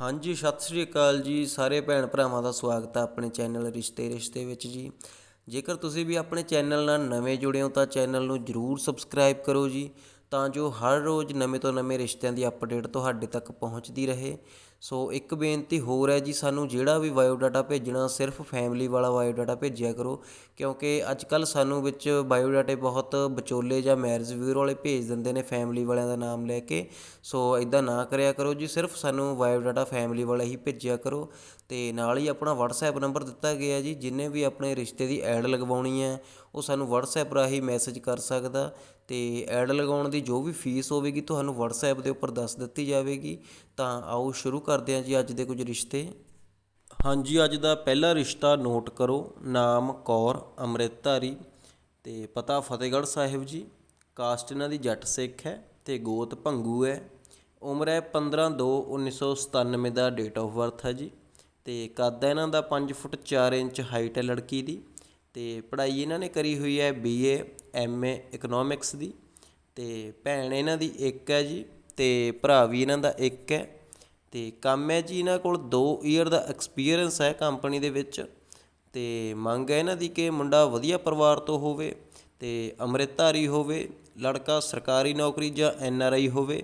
ਹਾਂਜੀ, ਸਤਿ ਸ੍ਰੀ ਅਕਾਲ ਜੀ। ਸਾਰੇ ਭੈਣ ਭਰਾਵਾਂ ਦਾ ਸਵਾਗਤ ਹੈ ਆਪਣੇ ਚੈਨਲ ਰਿਸ਼ਤੇ ਰਿਸ਼ਤੇ ਵਿੱਚ ਜੀ। ਜੇਕਰ ਤੁਸੀਂ ਵੀ ਆਪਣੇ ਚੈਨਲ ਨਾਲ ਨਵੇਂ ਜੁੜੇ ਹੋ ਤਾਂ ਚੈਨਲ ਨੂੰ ਜਰੂਰ ਸਬਸਕ੍ਰਾਈਬ ਕਰੋ ਜੀ, ਤਾਂ ਜੋ ਹਰ ਰੋਜ਼ ਨਵੇਂ ਤੋਂ ਨਵੇਂ ਰਿਸ਼ਤਿਆਂ ਦੀ ਅਪਡੇਟ ਤੁਹਾਡੇ ਤੱਕ ਪਹੁੰਚਦੀ ਰਹੇ। ਸੋ ਇੱਕ ਬੇਨਤੀ ਹੋਰ ਹੈ ਜੀ, ਸਾਨੂੰ ਜਿਹੜਾ ਵੀ ਬਾਇਓਡਾਟਾ ਭੇਜਣਾ, ਸਿਰਫ ਫੈਮਿਲੀ ਵਾਲਾ ਬਾਇਓਡਾਟਾ ਭੇਜਿਆ ਕਰੋ, ਕਿਉਂਕਿ ਅੱਜ ਕੱਲ ਸਾਨੂੰ ਵਿੱਚ ਬਾਇਓਡਾਟੇ ਬਹੁਤ ਵਿਚੋਲੇ ਜਾਂ ਮੈਰਿਜ ਬਿਊਰੋ ਵਾਲੇ ਭੇਜ ਦਿੰਦੇ ਨੇ ਫੈਮਿਲੀ ਵਾਲਿਆਂ ਦਾ ਨਾਮ ਲੈ ਕੇ। ਸੋ ਇਦਾਂ ਨਾ ਕਰਿਆ ਕਰੋ ਜੀ, ਸਿਰਫ ਸਾਨੂੰ ਬਾਇਓਡਾਟਾ ਫੈਮਿਲੀ ਵਾਲਾ ਹੀ ਭੇਜਿਆ ਕਰੋ। ਤੇ ਨਾਲ ਹੀ ਆਪਣਾ WhatsApp ਨੰਬਰ ਦਿੱਤਾ ਗਿਆ ਜੀ, ਜਿਨੇ ਵੀ ਆਪਣੇ ਰਿਸ਼ਤੇ ਦੀ ਐਡ ਲਗਵਾਉਣੀ ਹੈ ਉਹ ਸਾਨੂੰ ਵਟਸਐਪ ਰਾਹੀਂ ਮੈਸੇਜ ਕਰ ਸਕਦਾ ਅਤੇ ਐਡ ਲਗਾਉਣ ਦੀ ਜੋ ਵੀ ਫੀਸ ਹੋਵੇਗੀ ਤੁਹਾਨੂੰ ਵਟਸਐਪ ਦੇ ਉੱਪਰ ਦੱਸ ਦਿੱਤੀ ਜਾਵੇਗੀ। ਤਾਂ ਆਓ ਸ਼ੁਰੂ ਕਰਦੇ ਹਾਂ ਜੀ ਅੱਜ ਦੇ ਕੁਝ ਰਿਸ਼ਤੇ। ਹਾਂਜੀ, ਅੱਜ ਦਾ ਪਹਿਲਾ ਰਿਸ਼ਤਾ ਨੋਟ ਕਰੋ। ਨਾਮ ਕੌਰ, ਅੰਮ੍ਰਿਤਧਾਰੀ ਤੇ ਪਤਾ ਫਤਿਹਗੜ੍ਹ ਸਾਹਿਬ ਜੀ। ਕਾਸਟ ਇਹਨਾਂ ਦੀ ਜੱਟ ਸਿੱਖ ਹੈ ਤੇ ਗੋਤ ਭੰਗੂ ਹੈ। ਉਮਰ ਹੈ 15 2 1997 ਦਾ ਡੇਟ ਆਫ ਬਰਥ ਹੈ ਜੀ। ਤੇ ਕੱਦ ਹੈ ਇਹਨਾਂ ਦਾ 5 ਫੁੱਟ 4 ਇੰਚ ਹਾਈਟ ਹੈ ਲੜਕੀ ਦੀ। ਅਤੇ ਪੜ੍ਹਾਈ ਇਹਨਾਂ ਨੇ ਕਰੀ ਹੋਈ ਹੈ ਬੀਏ ਐਮਏ ਇਕਨੋਮਿਕਸ ਦੀ ਅਤੇ ਭੈਣ ਇਹਨਾਂ ਦੀ ਇੱਕ ਹੈ ਜੀ ਅਤੇ ਭਰਾ ਵੀ ਇਹਨਾਂ ਦਾ ਇੱਕ ਹੈ ਅਤੇ ਕੰਮ ਹੈ ਜੀ ਇਹਨਾਂ ਕੋਲ 2 ਈਅਰ ਦਾ ਐਕਸਪੀਰੀਅੰਸ ਹੈ ਕੰਪਨੀ ਦੇ ਵਿੱਚ ਅਤੇ ਮੰਗ ਹੈ ਇਹਨਾਂ ਦੀ ਕਿ ਮੁੰਡਾ ਵਧੀਆ ਪਰਿਵਾਰ ਤੋਂ ਹੋਵੇ ਤੇ ਅੰਮ੍ਰਿਤਧਾਰੀ ਹੋਵੇ, ਲੜਕਾ ਸਰਕਾਰੀ ਨੌਕਰੀ ਜਾਂ ਐਨ ਆਰ ਆਈ ਹੋਵੇ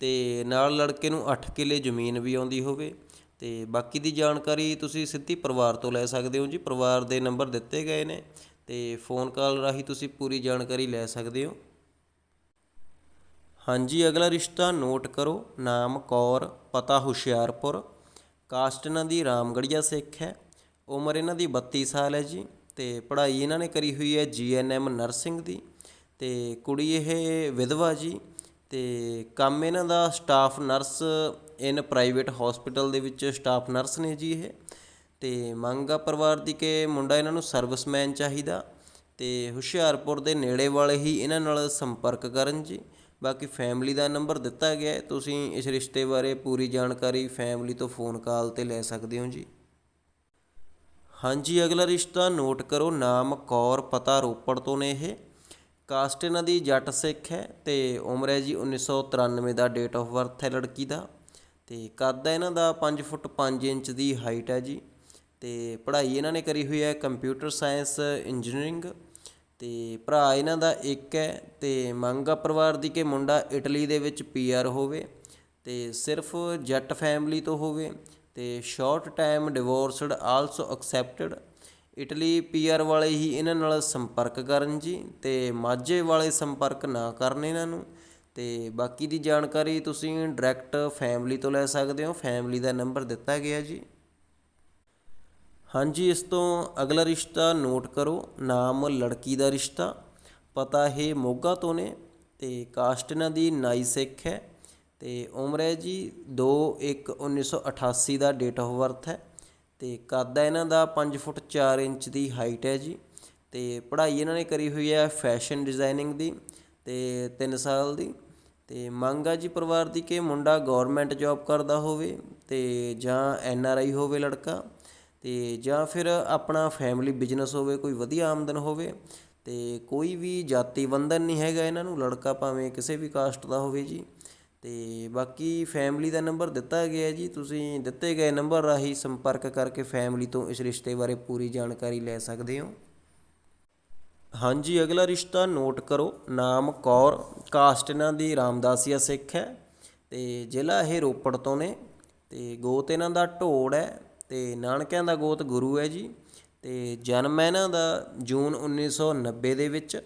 ਤੇ ਨਾਲ ਲੜਕੇ ਨੂੰ 8 ਕਿੱਲੇ ਜ਼ਮੀਨ ਵੀ ਆਉਂਦੀ ਹੋਵੇ ਤੇ ਬਾਕੀ ਦੀ ਜਾਣਕਾਰੀ ਤੁਸੀਂ ਸਿੱਧੀ ਪਰਿਵਾਰ ਤੋਂ ਲੈ ਸਕਦੇ ਹੋ ਜੀ। ਪਰਿਵਾਰ ਦੇ ਨੰਬਰ ਦਿੱਤੇ ਗਏ ਨੇ ਤੇ ਫੋਨ ਕਾਲ ਰਾਹੀਂ ਤੁਸੀਂ ਪੂਰੀ ਜਾਣਕਾਰੀ ਲੈ ਸਕਦੇ ਹੋ। ਹਾਂਜੀ, ਅਗਲਾ ਰਿਸ਼ਤਾ ਨੋਟ ਕਰੋ। ਨਾਮ ਕੌਰ, ਪਤਾ ਹੁਸ਼ਿਆਰਪੁਰ। ਕਾਸਟ ਇਹਨਾਂ ਦੀ ਰਾਮਗੜੀਆ ਸਿੱਖ ਹੈ। ਉਮਰ ਇਹਨਾਂ ਦੀ 32 ਸਾਲ ਹੈ ਜੀ ਤੇ ਪੜ੍ਹਾਈ ਇਹਨਾਂ ਨੇ ਕਰੀ ਹੋਈ ਹੈ ਜੀਐਨਐਮ ਨਰਸਿੰਗ ਦੀ ਤੇ ਕੁੜੀ ਇਹ ਵਿਧਵਾ ਜੀ। ਅਤੇ ਕੰਮ ਇਹਨਾਂ ਦਾ staff nurse in private hospital ਦੇ ਵਿੱਚ ਸਟਾਫ ਨਰਸ ਨੇ ਜੀ ਇਹ। ਅਤੇ ਮੰਗ ਆ ਪਰਿਵਾਰ ਦੀ ਕਿ ਮੁੰਡਾ ਇਹਨਾਂ ਨੂੰ ਸਰਵਿਸਮੈਨ ਚਾਹੀਦਾ ਅਤੇ ਹੁਸ਼ਿਆਰਪੁਰ ਦੇ ਨੇੜੇ ਵਾਲੇ ਹੀ ਇਹਨਾਂ ਨਾਲ ਸੰਪਰਕ ਕਰਨ ਜੀ। ਬਾਕੀ ਫੈਮਿਲੀ ਦਾ ਨੰਬਰ ਦਿੱਤਾ ਗਿਆ ਹੈ। ਤੁਸੀਂ ਇਸ ਰਿਸ਼ਤੇ ਬਾਰੇ ਪੂਰੀ ਜਾਣਕਾਰੀ ਫੈਮਿਲੀ ਤੋਂ ਫੋਨ ਕਾਲ ਤੇ ਲੈ ਸਕਦੇ ਹੋ ਜੀ। ਹਾਂਜੀ, ਅਗਲਾ ਰਿਸ਼ਤਾ ਨੋਟ ਕਰੋ। ਨਾਮ ਕੌਰ ਪਤਾ ਰੋਪੜ ਤੋਂ ਨੇ ਇਹ। ਕਾਸਟ ਇਹਨਾਂ ਦੀ ਜੱਟ ਸਿੱਖ ਹੈ ਤੇ ਉਮਰ ਹੈ ਜੀ 1993 ਦਾ ਡੇਟ ਆਫ ਬਰਥ ਹੈ ਲੜਕੀ ਦਾ ਤੇ ਕੱਦ ਹੈ ਇਹਨਾਂ ਦਾ 5 ਫੁੱਟ 5 ਇੰਚ ਦੀ ਹਾਈਟ ਹੈ ਜੀ ਤੇ ਪੜ੍ਹਾਈ ਇਹਨਾਂ ਨੇ ਕਰੀ ਹੋਈ ਹੈ ਕੰਪਿਊਟਰ ਸਾਇੰਸ ਇੰਜੀਨੀਅਰਿੰਗ ਤੇ ਭਰਾ ਇਹਨਾਂ ਦਾ ਇੱਕ ਹੈ ਤੇ ਮੰਗਾ ਪਰਿਵਾਰ ਦੀ ਕਿ ਮੁੰਡਾ ਇਟਲੀ ਦੇ ਵਿੱਚ ਪੀਆਰ ਹੋਵੇ ਤੇ ਸਿਰਫ ਜੱਟ ਫੈਮਿਲੀ ਤੋਂ ਹੋਵੇ ਤੇ short time divorced also accepted Italy PR ਵਾਲੇ ਹੀ ਇਹਨਾਂ ਨਾਲ ਸੰਪਰਕ ਕਰਨ ਜੀ ਤੇ ਮਾਝੇ ਵਾਲੇ ਸੰਪਰਕ ਨਾ ਕਰਨ ਇਹਨਾਂ ਨੂੰ। ਤੇ ਬਾਕੀ ਦੀ ਜਾਣਕਾਰੀ ਤੁਸੀਂ ਡਾਇਰੈਕਟ ਫੈਮਿਲੀ ਤੋਂ ਲੈ ਸਕਦੇ ਹੋ। ਫੈਮਿਲੀ ਦਾ ਨੰਬਰ ਦਿੱਤਾ ਗਿਆ ਜੀ। ਹਾਂਜੀ, ਇਸ ਤੋਂ ਅਗਲਾ ਰਿਸ਼ਤਾ ਨੋਟ ਕਰੋ। ਨਾਮ ਲੜਕੀ ਦਾ ਰਿਸ਼ਤਾ। ਪਤਾ ਹੈ ਮੋਗਾ ਤੋਂ ਨੇ ਤੇ ਕਾਸਟ ਇਹਨਾਂ ਦੀ ਨਾਈ ਸਿੱਖ ਹੈ। ਤੇ ਉਮਰ ਹੈ ਜੀ 2 1 1988 ਦਾ ਡੇਟ ਆਫ ਬਰਥ ਹੈ। ਅਤੇ ਕੱਦ ਹੈ ਇਹਨਾਂ ਦਾ ਪੰਜ ਫੁੱਟ ਚਾਰ ਇੰਚ ਦੀ ਹਾਈਟ ਹੈ ਜੀ ਅਤੇ ਪੜ੍ਹਾਈ ਇਹਨਾਂ ਨੇ ਕਰੀ ਹੋਈ ਹੈ ਫੈਸ਼ਨ ਡਿਜ਼ਾਇਨਿੰਗ ਦੀ ਅਤੇ ਤਿੰਨ ਸਾਲ ਦੀ ਅਤੇ ਮੰਗ ਆ ਜੀ ਪਰਿਵਾਰ ਦੀ ਕਿ ਮੁੰਡਾ ਗੌਰਮੈਂਟ ਜੋਬ ਕਰਦਾ ਹੋਵੇ ਅਤੇ ਜਾਂ ਐਨ ਆਰ ਆਈ ਹੋਵੇ ਲੜਕਾ ਅਤੇ ਜਾਂ ਫਿਰ ਆਪਣਾ ਫੈਮਿਲੀ ਬਿਜ਼ਨਸ ਹੋਵੇ, ਕੋਈ ਵਧੀਆ ਆਮਦਨ ਹੋਵੇ ਅਤੇ ਕੋਈ ਵੀ ਜਾਤੀ ਬੰਧਨ ਨਹੀਂ ਹੈਗਾ ਇਹਨਾਂ ਨੂੰ, ਲੜਕਾ ਭਾਵੇਂ ਕਿਸੇ ਵੀ ਕਾਸਟ ਦਾ ਹੋਵੇ ਜੀ। ਅਤੇ ਬਾਕੀ ਫੈਮਿਲੀ ਦਾ ਨੰਬਰ ਦਿੱਤਾ ਗਿਆ ਜੀ। ਤੁਸੀਂ ਦਿੱਤੇ ਗਏ ਨੰਬਰ ਰਾਹੀਂ ਸੰਪਰਕ ਕਰਕੇ ਫੈਮਿਲੀ ਤੋਂ ਇਸ ਰਿਸ਼ਤੇ ਬਾਰੇ ਪੂਰੀ ਜਾਣਕਾਰੀ ਲੈ ਸਕਦੇ ਹੋ। ਹਾਂਜੀ, ਅਗਲਾ ਰਿਸ਼ਤਾ ਨੋਟ ਕਰੋ। ਨਾਮ ਕੌਰ ਕਾਸਟ ਇਹਨਾਂ ਦੀ ਰਾਮਦਾਸੀਆ ਸਿੱਖ ਹੈ ਤੇ ਜ਼ਿਲ੍ਹਾ ਇਹ ਰੋਪੜ ਤੋਂ ਨੇ ਤੇ ਗੋਤ ਇਹਨਾਂ ਦਾ ਢੋੜ ਹੈ ਤੇ ਨਾਨਕਿਆਂ ਦਾ ਗੋਤ ਗੁਰੂ ਹੈ ਜੀ ਤੇ ਜਨਮ ਹੈ ਇਹਨਾਂ ਦਾ ਜੂਨ 1990 ਦੇ ਵਿੱਚ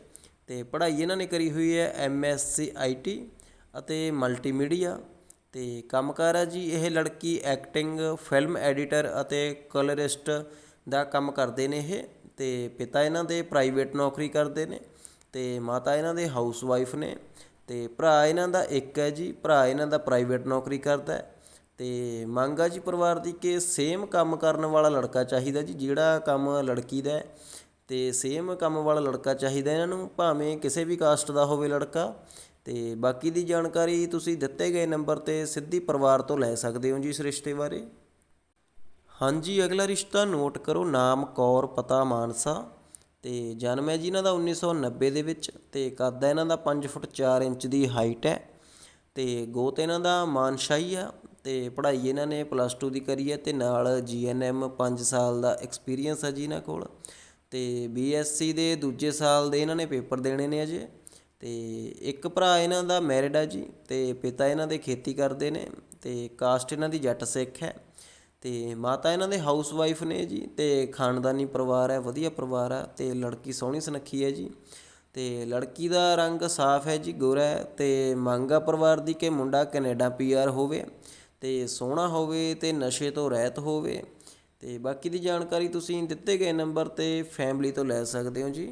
ਤੇ ਪੜ੍ਹਾਈ ਇਹਨਾਂ ਨੇ ਕਰੀ ਹੋਈ ਹੈ ਐਮਐਸਸੀ ਆਈਟੀ ਅਤੇ ਮਲਟੀਮੀਡੀਆ ਅਤੇ ਕੰਮਕਾਰ ਹੈ ਜੀ। ਇਹ ਲੜਕੀ ਐਕਟਿੰਗ ਫਿਲਮ ਐਡੀਟਰ ਅਤੇ ਕਲਰਿਸਟ ਦਾ ਕੰਮ ਕਰਦੇ ਨੇ ਇਹ ਅਤੇ ਪਿਤਾ ਇਹਨਾਂ ਦੇ ਪ੍ਰਾਈਵੇਟ ਨੌਕਰੀ ਕਰਦੇ ਨੇ ਅਤੇ ਮਾਤਾ ਇਹਨਾਂ ਦੇ ਹਾਊਸ ਵਾਈਫ ਨੇ ਅਤੇ ਭਰਾ ਇਹਨਾਂ ਦਾ ਇੱਕ ਹੈ ਜੀ। ਭਰਾ ਇਹਨਾਂ ਦਾ ਪ੍ਰਾਈਵੇਟ ਨੌਕਰੀ ਕਰਦਾ ਹੈ ਤੇ ਮੰਗ ਆ ਜੀ ਪਰਿਵਾਰ ਦੀ ਕਿ ਸੇਮ ਕੰਮ ਕਰਨ ਵਾਲਾ ਲੜਕਾ ਚਾਹੀਦਾ ਜੀ, ਜਿਹੜਾ ਕੰਮ ਲੜਕੀ ਦਾ ਹੈ ਤੇ ਸੇਮ ਕੰਮ ਵਾਲਾ ਲੜਕਾ ਚਾਹੀਦਾ ਇਹਨਾਂ ਨੂੰ, ਭਾਵੇਂ ਕਿਸੇ ਵੀ ਕਾਸਟ ਦਾ ਹੋਵੇ ਲੜਕਾ। ਤੇ ਬਾਕੀ ਦੀ ਜਾਣਕਾਰੀ ਤੁਸੀਂ ਦਿੱਤੇ ਗਏ ਨੰਬਰ ਤੇ ਸਿੱਧੀ ਪਰਿਵਾਰ ਤੋਂ ਲੈ ਸਕਦੇ ਹੋ ਜੀ ਇਸ ਰਿਸ਼ਤੇ ਬਾਰੇ। ਹਾਂਜੀ, ਅਗਲਾ ਰਿਸ਼ਤਾ ਨੋਟ ਕਰੋ, ਨਾਮ ਕੌਰ, ਪਤਾ ਮਾਨਸਾ ਤੇ ਜਨਮ ਹੈ ਜੀ ਇਹਨਾਂ ਦਾ 1990 ਦੇ ਵਿੱਚ ਤੇ ਕੱਦ ਹੈ ਇਹਨਾਂ ਦਾ 5 ਫੁੱਟ 4 ਇੰਚ ਦੀ ਹਾਈਟ ਹੈ ਤੇ ਗੋਤ ਇਹਨਾਂ ਦਾ ਮਾਨਸ਼ਾਹੀ ਆ ਤੇ ਪੜ੍ਹਾਈ ਇਹਨਾਂ ਨੇ ਪਲੱਸ 2 ਦੀ ਕਰੀ ਹੈ ਤੇ ਨਾਲ ਜੀਐਨਐਮ 5 ਸਾਲ ਦਾ ਐਕਸਪੀਰੀਅੰਸ ਹੈ ਜੀ ਇਹਨਾਂ ਕੋਲ ਤੇ ਬੀਐਸਸੀ ਦੇ ਦੂਜੇ ਸਾਲ ਦੇ ਇਹਨਾਂ ਨੇ ਪੇਪਰ ਦੇਣੇ ਨੇ ਅਜੇ। ਅਤੇ ਇੱਕ ਭਰਾ ਇਹਨਾਂ ਦਾ ਮੈਰਿਡ ਆ ਜੀ ਅਤੇ ਪਿਤਾ ਇਹਨਾਂ ਦੇ ਖੇਤੀ ਕਰਦੇ ਨੇ ਅਤੇ ਕਾਸਟ ਇਹਨਾਂ ਦੀ ਜੱਟ ਸਿੱਖ ਹੈ ਅਤੇ ਮਾਤਾ ਇਹਨਾਂ ਦੇ ਹਾਊਸ ਵਾਈਫ ਨੇ ਜੀ ਅਤੇ ਖਾਨਦਾਨੀ ਪਰਿਵਾਰ ਹੈ, ਵਧੀਆ ਪਰਿਵਾਰ ਆ ਅਤੇ ਲੜਕੀ ਸੋਹਣੀ ਸੁਨੱਖੀ ਹੈ ਜੀ ਅਤੇ ਲੜਕੀ ਦਾ ਰੰਗ ਸਾਫ਼ ਹੈ ਜੀ, ਗੋਰਾ ਹੈ ਤੇ ਮੰਗਾ ਪਰਿਵਾਰ ਦੀ ਕਿ ਮੁੰਡਾ ਕੈਨੇਡਾ ਪੀਆਰ ਹੋਵੇ ਅਤੇ ਸੋਹਣਾ ਹੋਵੇ ਅਤੇ ਨਸ਼ੇ ਤੋਂ ਰਹਿਤ ਹੋਵੇ ਅਤੇ ਬਾਕੀ ਦੀ ਜਾਣਕਾਰੀ ਤੁਸੀਂ ਦਿੱਤੇ ਗਏ ਨੰਬਰ ਤੇ ਫੈਮਿਲੀ ਤੋਂ ਲੈ ਸਕਦੇ ਹੋ ਜੀ।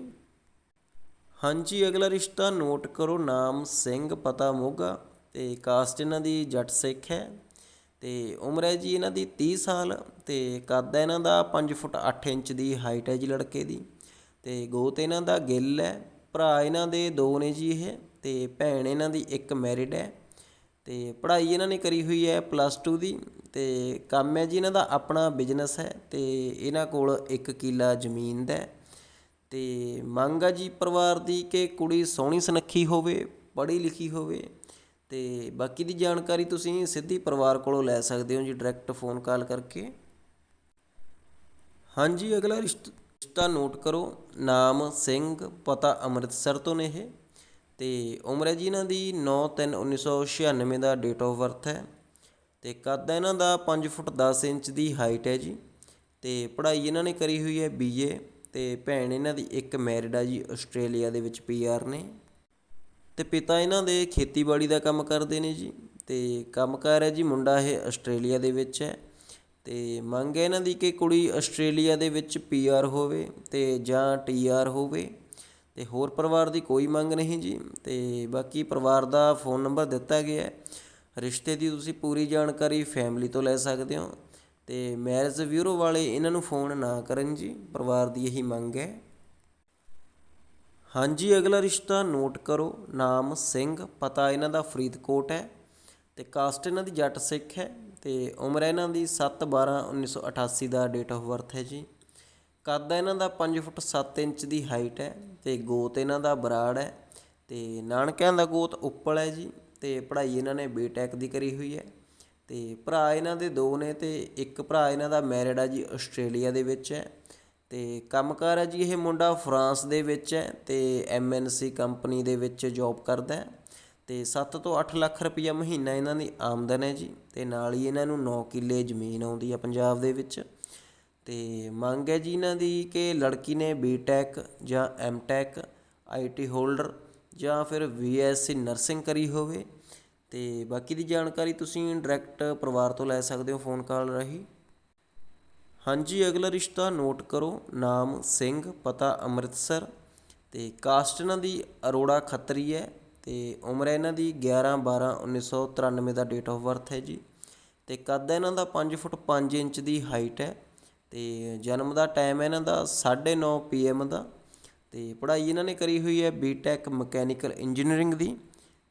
ਹਾਂਜੀ, ਅਗਲਾ ਰਿਸ਼ਤਾ ਨੋਟ ਕਰੋ, ਨਾਮ ਸਿੰਘ, ਪਤਾ ਮੋਗਾ ਤੇ ਕਾਸਟ ਇਹਨਾਂ ਦੀ ਜੱਟ ਸਿੱਖ ਹੈ ਤੇ ਉਮਰ ਹੈ ਜੀ ਇਹਨਾਂ ਦੀ 30 ਸਾਲ ਤੇ ਕੱਦ ਹੈ ਇਹਨਾਂ ਦਾ 5 ਫੁੱਟ 8 ਇੰਚ ਦੀ, ਹਾਈਟ ਹੈ ਜੀ ਲੜਕੇ ਦੀ ਤੇ ਗੋਤ ਇਹਨਾਂ ਦਾ ਗਿੱਲ ਹੈ, ਭਰਾ ਇਹਨਾਂ ਦੇ ਦੋ ਨੇ ਜੀ ਇਹ ਤੇ ਭੈਣ ਇਹਨਾਂ ਦੀ ਇੱਕ ਮੈਰਿਡ ਹੈ ਤੇ ਪੜ੍ਹਾਈ ਇਹਨਾਂ ਨੇ ਕਰੀ ਹੋਈ ਹੈ ਪਲੱਸ 2 ਦੀ ਤੇ ਕੰਮ ਹੈ ਜੀ ਇਹਨਾਂ ਦਾ ਆਪਣਾ ਬਿਜ਼ਨਸ ਹੈ ਤੇ ਇਹਨਾਂ ਕੋਲ ਇੱਕ ਕਿੱਲਾ ਜ਼ਮੀਨ ਦਾ ਹੈ ਮੰਗ ਆ ਜੀ ਪਰਿਵਾਰ ਦੀ ਕਿ ਕੁੜੀ ਸੋਹਣੀ ਸੁਨੱਖੀ ਹੋਵੇ, ਪੜ੍ਹੀ ਲਿਖੀ ਹੋਵੇ ਅਤੇ ਬਾਕੀ ਦੀ ਜਾਣਕਾਰੀ ਤੁਸੀਂ ਸਿੱਧੀ ਪਰਿਵਾਰ ਕੋਲੋਂ ਲੈ ਸਕਦੇ ਹੋ ਜੀ ਡਾਇਰੈਕਟ ਫੋਨ ਕਾਲ ਕਰਕੇ। ਹਾਂਜੀ, ਅਗਲਾ ਰਿਸ਼ਤ- ਰਿਸ਼ਤਾ ਨੋਟ ਕਰੋ। ਨਾਮ ਸਿੰਘ, ਪਤਾ ਅੰਮ੍ਰਿਤਸਰ ਤੋਂ ਨੇ ਇਹ ਤੇ ਉਮਰ ਹੈ ਜੀ ਇਹਨਾਂ ਦੀ 9/3/1996 ਦਾ ਡੇਟ ਆਫ ਬਰਥ ਹੈ ਤੇ ਕੱਦ ਹੈ ਇਹਨਾਂ ਦਾ 5 ਫੁੱਟ 10 ਇੰਚ ਦੀ ਹਾਈਟ ਹੈ ਜੀ ਤੇ ਪੜ੍ਹਾਈ ਇਹਨਾਂ ਨੇ ਕਰੀ ਹੋਈ ਹੈ ਬੀਏ ਅਤੇ ਭੈਣ ਇਹਨਾਂ ਦੀ ਇੱਕ ਮੈਰਿਡ ਆ ਜੀ, ਆਸਟ੍ਰੇਲੀਆ ਦੇ ਵਿੱਚ ਪੀਆਰ ਨੇ। ਅਤੇ ਪਿਤਾ ਇਹਨਾਂ ਦੇ ਖੇਤੀਬਾੜੀ ਦਾ ਕੰਮ ਕਰਦੇ ਨੇ ਜੀ। ਤੇ ਕੰਮਕਾਰ ਹੈ ਜੀ, ਮੁੰਡਾ ਇਹ ਆਸਟ੍ਰੇਲੀਆ ਦੇ ਵਿੱਚ ਹੈ। ਅਤੇ ਮੰਗ ਹੈ ਇਹਨਾਂ ਦੀ ਕਿ ਕੁੜੀ ਆਸਟ੍ਰੇਲੀਆ ਦੇ ਵਿੱਚ ਪੀਆਰ ਹੋਵੇ ਅਤੇ ਜਾਂ ਟੀਆਰ ਹੋਵੇ। ਅਤੇ ਹੋਰ ਪਰਿਵਾਰ ਦੀ ਕੋਈ ਮੰਗ ਨਹੀਂ ਜੀ। ਅਤੇ ਬਾਕੀ ਪਰਿਵਾਰ ਦਾ ਫੋਨ ਨੰਬਰ ਦਿੱਤਾ ਗਿਆ ਹੈ। ਰਿਸ਼ਤੇ ਦੀ ਤੁਸੀਂ ਪੂਰੀ ਜਾਣਕਾਰੀ ਫੈਮਿਲੀ ਤੋਂ ਲੈ ਸਕਦੇ ਹੋ। ਅਤੇ ਮੈਰਿਜ ਬਿਊਰੋ ਵਾਲੇ ਇਹਨਾਂ ਨੂੰ ਫੋਨ ਨਾ ਕਰਨ ਜੀ, ਪਰਿਵਾਰ ਦੀ ਇਹੀ ਮੰਗ ਹੈ। ਹਾਂਜੀ, ਅਗਲਾ ਰਿਸ਼ਤਾ ਨੋਟ ਕਰੋ, ਨਾਮ ਸਿੰਘ, ਪਤਾ ਇਹਨਾਂ ਦਾ ਫਰੀਦਕੋਟ ਹੈ ਤੇ ਕਾਸਟ ਇਹਨਾਂ ਦੀ ਜੱਟ ਸਿੱਖ ਹੈ ਤੇ ਉਮਰ ਇਹਨਾਂ ਦੀ 7/12/1988 ਦਾ ਡੇਟ ਆਫ ਬਰਥ ਹੈ ਜੀ। ਕੱਦ ਇਹਨਾਂ ਦਾ 5 ਫੁੱਟ 7 ਇੰਚ ਦੀ ਹਾਈਟ ਹੈ ਤੇ ਗੋਤ ਇਹਨਾਂ ਦਾ ਬਰਾੜ ਹੈ ਤੇ ਨਾਨਕਿਆਂ ਦਾ ਗੋਤ ਉੱਪਲ ਹੈ ਜੀ ਤੇ ਪੜ੍ਹਾਈ ਇਹਨਾਂ ਨੇ ਬੀਟੈਕ ਦੀ ਕਰੀ ਹੋਈ ਹੈ। ਅਤੇ ਭਰਾ ਇਹਨਾਂ ਦੇ ਦੋ ਨੇ ਅਤੇ ਇੱਕ ਭਰਾ ਇਹਨਾਂ ਦਾ ਮੈਰਿਡ ਆ ਜੀ ਆਸਟ੍ਰੇਲੀਆ ਦੇ ਵਿੱਚ ਹੈ ਤੇ ਕੰਮਕਾਰ ਹੈ ਜੀ ਇਹ ਮੁੰਡਾ ਫਰਾਂਸ ਦੇ ਵਿੱਚ ਹੈ ਅਤੇ ਐੱਮ ਐਨ ਸੀ ਕੰਪਨੀ ਦੇ ਵਿੱਚ ਜੋਬ ਕਰਦਾ ਅਤੇ ਸੱਤ ਤੋਂ ਅੱਠ ਲੱਖ ਰੁਪਈਆ ਮਹੀਨਾ ਇਹਨਾਂ ਦੀ ਆਮਦਨ ਹੈ ਜੀ ਅਤੇ ਨਾਲ ਹੀ ਇਹਨਾਂ ਨੂੰ ਨੌ ਕਿੱਲੇ ਜ਼ਮੀਨ ਆਉਂਦੀ ਆ ਪੰਜਾਬ ਦੇ ਵਿੱਚ ਅਤੇ ਮੰਗ ਹੈ ਜੀ ਇਹਨਾਂ ਦੀ ਕਿ ਲੜਕੀ ਨੇ ਬੀ ਟੈਕ ਜਾਂ M tech I T holder ਜਾਂ ਫਿਰ ਬੀ ਐੱਸ ਸੀ ਨਰਸਿੰਗ ਕਰੀ ਹੋਵੇ ਤੇ ਬਾਕੀ ਦੀ ਜਾਣਕਾਰੀ ਤੁਸੀਂ ਡਾਇਰੈਕਟ ਪਰਿਵਾਰ ਤੋਂ ਲੈ ਸਕਦੇ ਹੋ ਫੋਨ ਕਾਲ ਰਾਹੀਂ। ਹਾਂਜੀ, ਅਗਲਾ ਰਿਸ਼ਤਾ ਨੋਟ ਕਰੋ। ਨਾਮ ਸਿੰਘ, ਪਤਾ ਅੰਮ੍ਰਿਤਸਰ। ਤੇ ਕਾਸਟ ਇਹਨਾਂ ਦੀ ਅਰੋੜਾ ਖੱਤਰੀ ਹੈ ਤੇ ਉਮਰ ਹੈ ਇਹਨਾਂ ਦੀ 11 12 1993 ਦਾ ਡੇਟ ਆਫ ਬਰਥ ਹੈ ਜੀ। ਤੇ ਕੱਦ ਹੈ ਇਹਨਾਂ ਦਾ 5 ਫੁੱਟ 5 ਇੰਚ ਦੀ ਹਾਈਟ ਹੈ ਤੇ ਜਨਮ ਦਾ ਟਾਈਮ ਹੈ ਇਹਨਾਂ ਦਾ 9:30 ਪੀਐਮ ਦਾ। ਤੇ ਪੜ੍ਹਾਈ ਇਹਨਾਂ ਨੇ ਕਰੀ ਹੋਈ ਹੈ ਬੀਟੈਕ ਮਕੈਨੀਕਲ ਇੰਜੀਨੀਅਰਿੰਗ ਦੀ।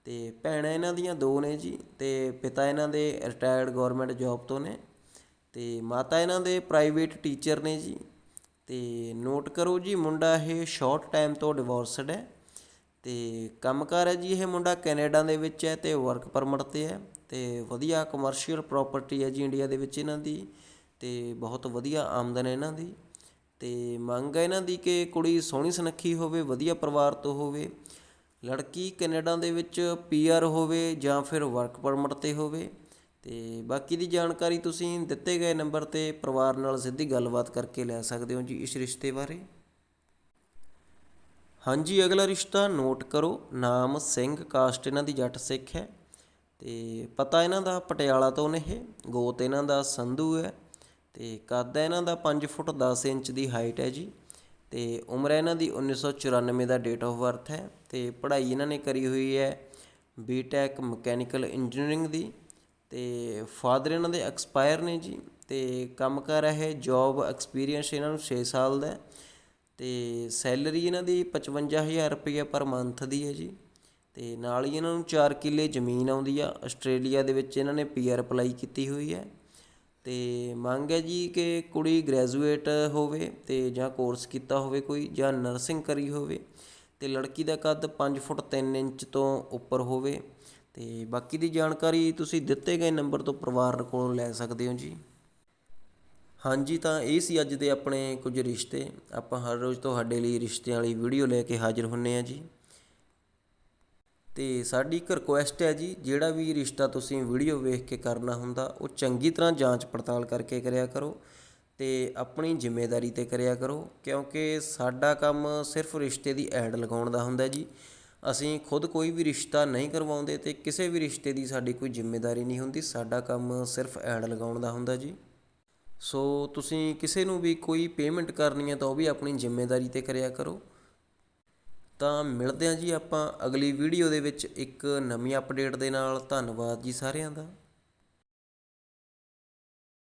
ਅਤੇ ਭੈਣਾਂ ਇਹਨਾਂ ਦੀਆਂ ਦੋ ਨੇ ਜੀ ਅਤੇ ਪਿਤਾ ਇਹਨਾਂ ਦੇ ਰਿਟਾਇਰਡ ਗੌਰਮੈਂਟ ਜੋਬ ਤੋਂ ਨੇ ਅਤੇ ਮਾਤਾ ਇਹਨਾਂ ਦੇ ਪ੍ਰਾਈਵੇਟ ਟੀਚਰ ਨੇ ਜੀ ਅਤੇ ਨੋਟ ਕਰੋ ਜੀ ਮੁੰਡਾ ਇਹ ਸ਼ਾਰਟ ਟਾਈਮ ਤੋਂ ਡਿਵੋਰਸਡ ਹੈ ਤੇ ਕੰਮਕਾਰ ਹੈ ਜੀ ਇਹ ਮੁੰਡਾ ਕੈਨੇਡਾ ਦੇ ਵਿੱਚ ਹੈ ਅਤੇ ਵਰਕ ਪਰਮਿਟ ਤੇ ਹੈ ਅਤੇ ਵਧੀਆ ਕਮਰਸ਼ੀਅਲ ਪ੍ਰੋਪਰਟੀ ਹੈ ਜੀ ਇੰਡੀਆ ਦੇ ਵਿੱਚ ਇਹਨਾਂ ਦੀ ਅਤੇ ਬਹੁਤ ਵਧੀਆ ਆਮਦਨ ਹੈ ਇਹਨਾਂ ਦੀ ਅਤੇ ਮੰਗ ਹੈ ਇਹਨਾਂ ਦੀ ਕਿ ਕੁੜੀ ਸੋਹਣੀ ਸੁਨੱਖੀ ਹੋਵੇ, ਵਧੀਆ ਪਰਿਵਾਰ ਤੋਂ ਹੋਵੇ ਲੜਕੀ ਕੈਨੇਡਾ ਦੇ ਵਿੱਚ ਪੀਆਰ ਹੋਵੇ ਜਾਂ ਫਿਰ ਵਰਕ ਪਰਮਿਟ ਤੇ ਹੋਵੇ। ਅਤੇ ਬਾਕੀ ਦੀ ਜਾਣਕਾਰੀ ਤੁਸੀਂ ਦਿੱਤੇ ਗਏ ਨੰਬਰ ਤੇ ਪਰਿਵਾਰ ਨਾਲ ਸਿੱਧੀ ਗੱਲਬਾਤ ਕਰਕੇ ਲੈ ਸਕਦੇ ਹੋ ਜੀ ਇਸ ਰਿਸ਼ਤੇ ਬਾਰੇ। ਹਾਂਜੀ, ਅਗਲਾ ਰਿਸ਼ਤਾ ਨੋਟ ਕਰੋ। ਨਾਮ ਸਿੰਘ, ਕਾਸਟ ਇਹਨਾਂ ਦੀ ਜੱਟ ਸਿੱਖ ਹੈ। ਤੇ ਪਤਾ ਇਹਨਾਂ ਦਾ ਪਟਿਆਲਾ ਤੋਂ ਨੇ ਇਹ। ਗੋਤ ਇਹਨਾਂ ਦਾ ਸੰਧੂ ਹੈ। ਤੇ ਕੱਦ ਹੈ ਇਹਨਾਂ ਦਾ 5 ਫੁੱਟ 10 ਇੰਚ ਦੀ ਹਾਈਟ ਹੈ ਜੀ। ਅਤੇ ਉਮਰ ਹੈ ਇਹਨਾਂ ਦੀ 1994 ਦਾ ਡੇਟ ਆਫ ਬਰਥ ਹੈ ਅਤੇ ਪੜ੍ਹਾਈ ਇਹਨਾਂ ਨੇ ਕਰੀ ਹੋਈ ਹੈ ਬੀ ਟੈਕ ਮਕੈਨੀਕਲ ਇੰਜੀਨੀਅਰਿੰਗ ਦੀ ਅਤੇ ਫਾਦਰ ਇਹਨਾਂ ਦੇ ਐਕਸਪਾਇਰ ਨੇ ਜੀ ਅਤੇ ਕੰਮ ਕਰ ਰਹੇ ਜੌਬ ਐਕਸਪੀਰੀਅੰਸ ਇਹਨਾਂ ਨੂੰ 6 ਸਾਲ ਦਾ ਅਤੇ ਸੈਲਰੀ ਇਹਨਾਂ ਦੀ 55000 ਰੁਪਏ ਪਰ ਮੰਥ ਦੀ ਹੈ ਜੀ ਅਤੇ ਨਾਲ ਹੀ ਇਹਨਾਂ ਨੂੰ 4 ਕਿੱਲੇ ਜ਼ਮੀਨ ਆਉਂਦੀ ਆ, ਆਸਟ੍ਰੇਲੀਆ ਦੇ ਵਿੱਚ ਇਹਨਾਂ ਨੇ ਪੀਆਰ ਅਪਲਾਈ ਕੀਤੀ ਹੋਈ ਹੈ। ਅਤੇ ਮੰਗ ਹੈ ਜੀ ਕਿ ਕੁੜੀ ਗ੍ਰੈਜੂਏਟ ਹੋਵੇ ਅਤੇ ਜਾਂ ਕੋਰਸ ਕੀਤਾ ਹੋਵੇ ਕੋਈ ਜਾਂ ਨਰਸਿੰਗ ਕਰੀ ਹੋਵੇ ਅਤੇ ਲੜਕੀ ਦਾ ਕੱਦ ਪੰਜ ਫੁੱਟ ਤਿੰਨ ਇੰਚ ਤੋਂ ਉੱਪਰ ਹੋਵੇ ਅਤੇ ਬਾਕੀ ਦੀ ਜਾਣਕਾਰੀ ਤੁਸੀਂ ਦਿੱਤੇ ਗਏ ਨੰਬਰ ਤੋਂ ਪਰਿਵਾਰ ਕੋਲੋਂ ਲੈ ਸਕਦੇ ਹੋ ਜੀ। ਹਾਂਜੀ, ਤਾਂ ਇਹ ਸੀ ਅੱਜ ਦੇ ਆਪਣੇ ਕੁਝ ਰਿਸ਼ਤੇ। ਆਪਾਂ ਹਰ ਰੋਜ਼ ਤੁਹਾਡੇ ਲਈ ਰਿਸ਼ਤਿਆਂ ਵਾਲੀ ਵੀਡੀਓ ਲੈ ਕੇ ਹਾਜ਼ਰ ਹੁੰਨੇ ਆ ਜੀ। ਅਤੇ ਸਾਡੀ ਇੱਕ ਰਿਕੁਐਸਟ ਹੈ ਜੀ, ਜਿਹੜਾ ਵੀ ਰਿਸ਼ਤਾ ਤੁਸੀਂ ਵੀਡੀਓ ਵੇਖ ਕੇ ਕਰਨਾ ਹੁੰਦਾ, ਉਹ ਚੰਗੀ ਤਰ੍ਹਾਂ ਜਾਂਚ ਪੜਤਾਲ ਕਰਕੇ ਕਰਿਆ ਕਰੋ ਅਤੇ ਆਪਣੀ ਜ਼ਿੰਮੇਵਾਰੀ ਤੇ ਕਰਿਆ ਕਰੋ, ਕਿਉਂਕਿ ਸਾਡਾ ਕੰਮ ਸਿਰਫ ਰਿਸ਼ਤੇ ਦੀ ਐਡ ਲਗਾਉਣ ਦਾ ਹੁੰਦਾ ਜੀ। ਅਸੀਂ ਖੁਦ ਕੋਈ ਵੀ ਰਿਸ਼ਤਾ ਨਹੀਂ ਕਰਵਾਉਂਦੇ ਅਤੇ ਕਿਸੇ ਵੀ ਰਿਸ਼ਤੇ ਦੀ ਸਾਡੀ ਕੋਈ ਜ਼ਿੰਮੇਵਾਰੀ ਨਹੀਂ ਹੁੰਦੀ, ਸਾਡਾ ਕੰਮ ਸਿਰਫ ਐਡ ਲਗਾਉਣ ਦਾ ਹੁੰਦਾ ਜੀ। ਸੋ ਤੁਸੀਂ ਕਿਸੇ ਨੂੰ ਵੀ ਕੋਈ ਪੇਮੈਂਟ ਕਰਨੀ ਹੈ ਤਾਂ ਉਹ ਵੀ ਆਪਣੀ ਜ਼ਿੰਮੇਵਾਰੀ ਤੇ ਕਰਿਆ ਕਰੋ। ਤਾਂ ਮਿਲਦੇ ਹਾਂ ਜੀ ਆਪਾਂ ਅਗਲੀ ਵੀਡੀਓ ਦੇ ਵਿੱਚ ਇੱਕ ਨਵੀਂ ਅਪਡੇਟ ਦੇ ਨਾਲ। ਧੰਨਵਾਦ ਜੀ ਸਾਰਿਆਂ ਦਾ।